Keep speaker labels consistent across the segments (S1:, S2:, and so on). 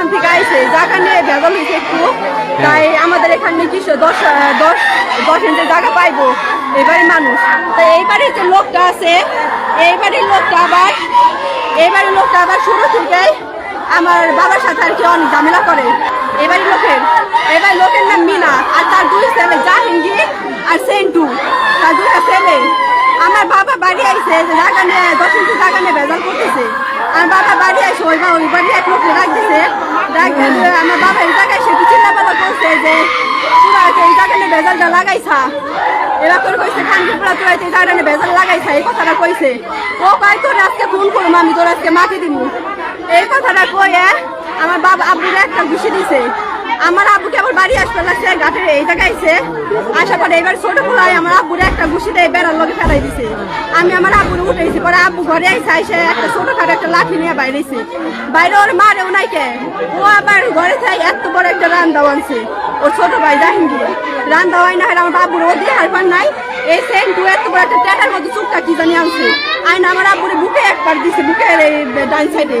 S1: ওখান থেকে আইছে। জায়গা নিয়ে ভেজাল হয়েছে একটু। তাই আমাদের এখানে কিছু দশ দশ দশ ইঞ্চি জায়গা পাইবো। এবারে মানুষ। তো এইবারে যে লোকটা আছে এইবারে লোকটা আবার এইবারে লোকটা আবার শুরু থেকে আমার বাবার সাথে আর কি অনেক ঝামেলা করে। এবারে লোকের এবার লোকের নাম মিনা। আর তার দুই ছেলে জাহাঙ্গীর আর সেন্টু। তার দুইটা ছেলে। আমার বাবা বাড়ি আইছে, যে জায়গা নিয়ে দশ ইঞ্চি জায়গা নিয়ে ভেজাল করতেছে। আমার বাবা বাড়ি আইসে ওই বাড়ি এক লোক ডাক দিয়ে আমার বাবা এই জায়গায় সে কিছু লেবাদা করছে যে পুরা এই জায়গা নিয়ে ভেজালটা লাগাইছা এবার করে কইছে খানকে পুরা তোরা এই ভেজাল লাগাইছা, এই কথাটা কইছে। ও কয়, তোর আজকে ফোন করব আমি, তোর আজকে মাকে দিব এই কথাটা কয়ে আমার বাবা আব্বুরে একটা ঘুষি দিছে। আমার আব্বুকে আমার বাড়ি আসতে লাগছে ঘাটের এই জায়গায় আসার পরে এবার ছোট পোলাই আমার আব্বুরে একটা ঘুষি দিয়ে বেড়ার লগে ফেলাই দিছে। আমি আমার আব্বুরে উঠেছি পরে আব্বু ঘরে আইসে আইসে একটা ছোট খাটো একটা লাঠি নিয়ে বাইরেছে বাইরে ওর মারেও নাই কে। ও আবার ঘরে যাই এত বড় একটা রান আনছে ওর ছোট ভাই জাহিঙ্গীর রান দাওয়াই না আমার বাবুর ও দিয়ে হারবার নাই। এই সেন দু এত বড় একটা টেটার মধ্যে চুপটা কি জানি আনছে। আইন আমার আব্বুরে বুকে একবার দিছে এই ডান সাইডে।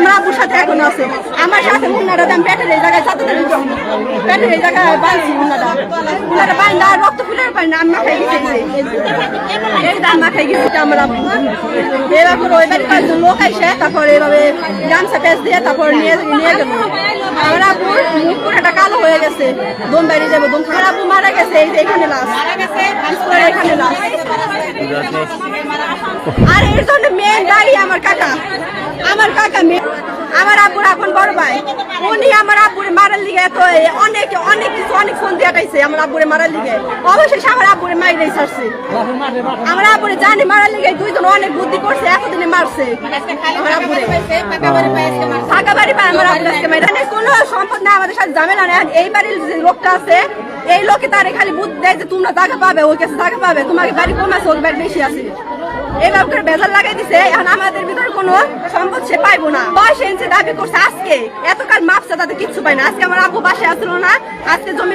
S1: আমার আব্বুর সাথে এখন আছে। আমার সাথে মুন্নাটা আমি পেটের এই জায়গায় দিচ্ছি পেটের এই জায়গায় বাঁধছি মুন্নাটা মুন্নাটা বাঁধি না, রক্ত ফুলের পাই না, আমি মাখাই গেছি এই দাম মাখাই গেছি আমার আব্বু। এবার ওই বাড়ি কয়েকজন লোক আইসে তারপর এইভাবে গামছা পেঁচ দিয়ে তারপর নিয়ে নিয়ে গেল। আমার আব্বুর মুখ পুরোটা কালো হয়ে গেছে। দম বাইরে যাব দম আমার আব্বু মারা গেছে, এই এখানে লাশ এখানে লাশ আর এর জন্য মেন দাঁড়িয়ে আমার কাকা। আমার কাকা মেয়ে আমার আব্বুর এখন বড় ভাই। উনি আমার আব্বুরে মারার লিগে এত অনেক অনেক কিছু, অনেক ফোন দিয়ে আমার আব্বুরে মারার লিগে। অবশেষে আব্বুরে মাইরেই ছাড়ছে আমার আব্বুরে জানি মারার লিগে দুইজন অনেক বুদ্ধি করছে এতদিনে মারছে। আমার ফাঁকা বাড়ি পায় আমার আব্বুর আজকে মাইরে মানে কোনো সম্পদ না আমাদের সাথে ঝামেলা নেই। এই বাড়ির যে লোকটা আছে এই লোকে তারে খালি বুদ্ধি দেয় যে তোমরা টাকা পাবে ওর কাছে টাকা পাবে তোমাকে বাড়ি কম আছে ওর বাড়ি বেশি আছে। এবার করে বেজার লাগাই দিছে এখন আমাদের ভিতরে কোনো সম্পদ সে পাইবো না। বয়স এনছে দাবি করছে আজকে এতকাল মাপছে তাতে কিচ্ছু পাই না। আজকে আমার আব্বু বাসায় আসলো না আজকে জমি